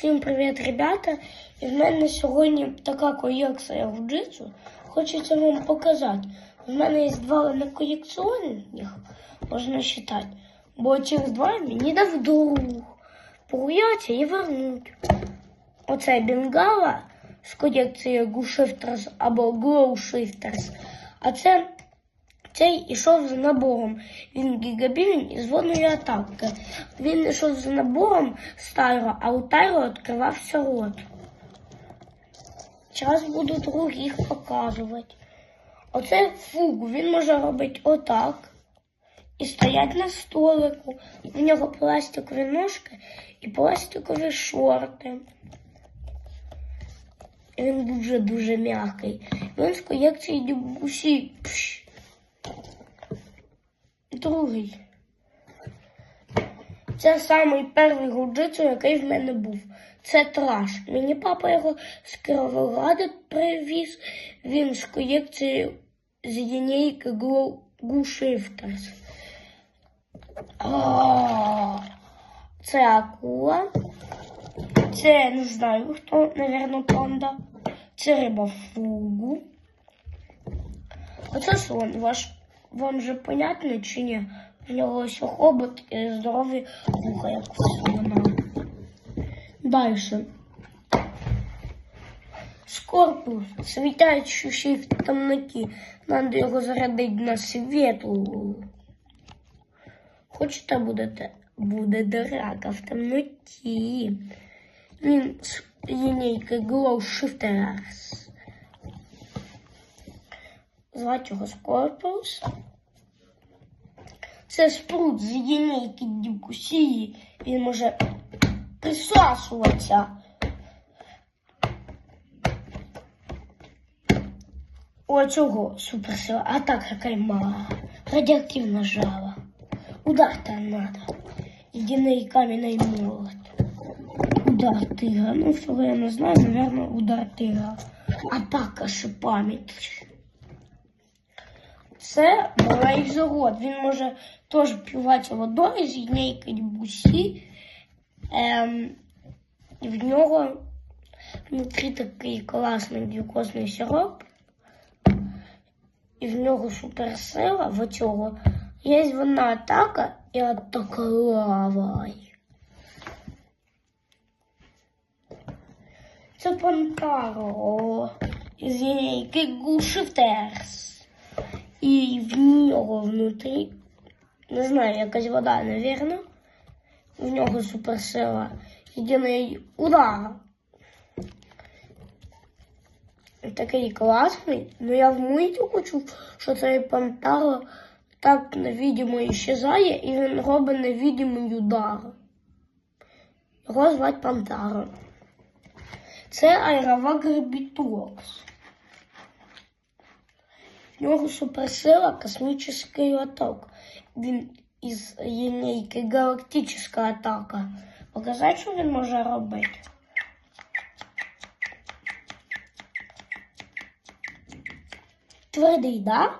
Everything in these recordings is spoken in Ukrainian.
Всім привіт, ребята! І в мене сьогодні така колекція в джитсу. Хочеться вам показати. В мене є два не колекціонних, можна вважати. Бо через два мені дав друг. Погуляться і вернуть. Оце бенгала з колекції Go Shifters або Glow Shifters. А це цей ішов з набором. Він гігабілін із водної атаки. Він ішов з набором з Тайро, а у Тайро відкривався рот. Зараз буду других показувати. Оце фуг, він може робити отак. І стоять на столику. В нього пластикові ножки і пластикові шорти. Він дуже-дуже м'який. Він з колекції дюбусі. Другий. Це самий перший гуджицу, який в мене був. Це траш. Мені папа його з Кіровограда привіз. Він з колекції з лінійки Shifters. Це акула. Це не знаю хто, напевно, панда. Це риба фугу. Оце слон. Ваш, вам же понятно чи ні? В нього хобот і здорові вуха, як у. Дальше. Скорпус, світяючий в темноті. Надо його зарядити на світлу. Хочете будете? Буде драка в темноті. Він з лінійки Glow Shifters. Звати його Скорпус. Це спрут з лінійки Дюкусії. Він може присасуватися. О, цього суперсила. А так яка мала. Радіоактивна жава. Удар там надо. Ледяной каменный молот. Удар тигра. Ну, всього я не знаю, наверное, удар тигра. Атака шипами. Це Брейзерот. Він може теж плювати водою з лінійки бусі. Ем, і в нього внутрі такий класний глюкозний сироп. І в нього суперсила в цього. Є вона атака і атака лавою. Це Пантаро із лінійки Гушифтерс. І в нього внутрі, не знаю, якась вода, навірно. В нього суперсила. Єдиний удар. Такий класний. Ну я в мультику чув, що цей Пантаро так невидимо іщезає, і він робить невидимий удар. Його звати Пантаро. Це аеровак. В нього суперсила космічний атак. Він із лінійки галактична атака. Показати, що він може робити? Твердий, да?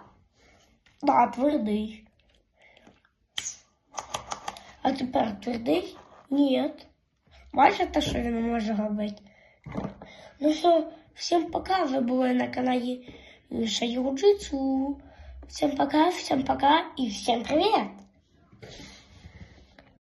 Да, твердий. А тепер твердий? Ні. Бачите, що він може робити? Ну що, всім пока. Ви були на каналі Миша Юджицу. Всем пока, всем пока и всем привет!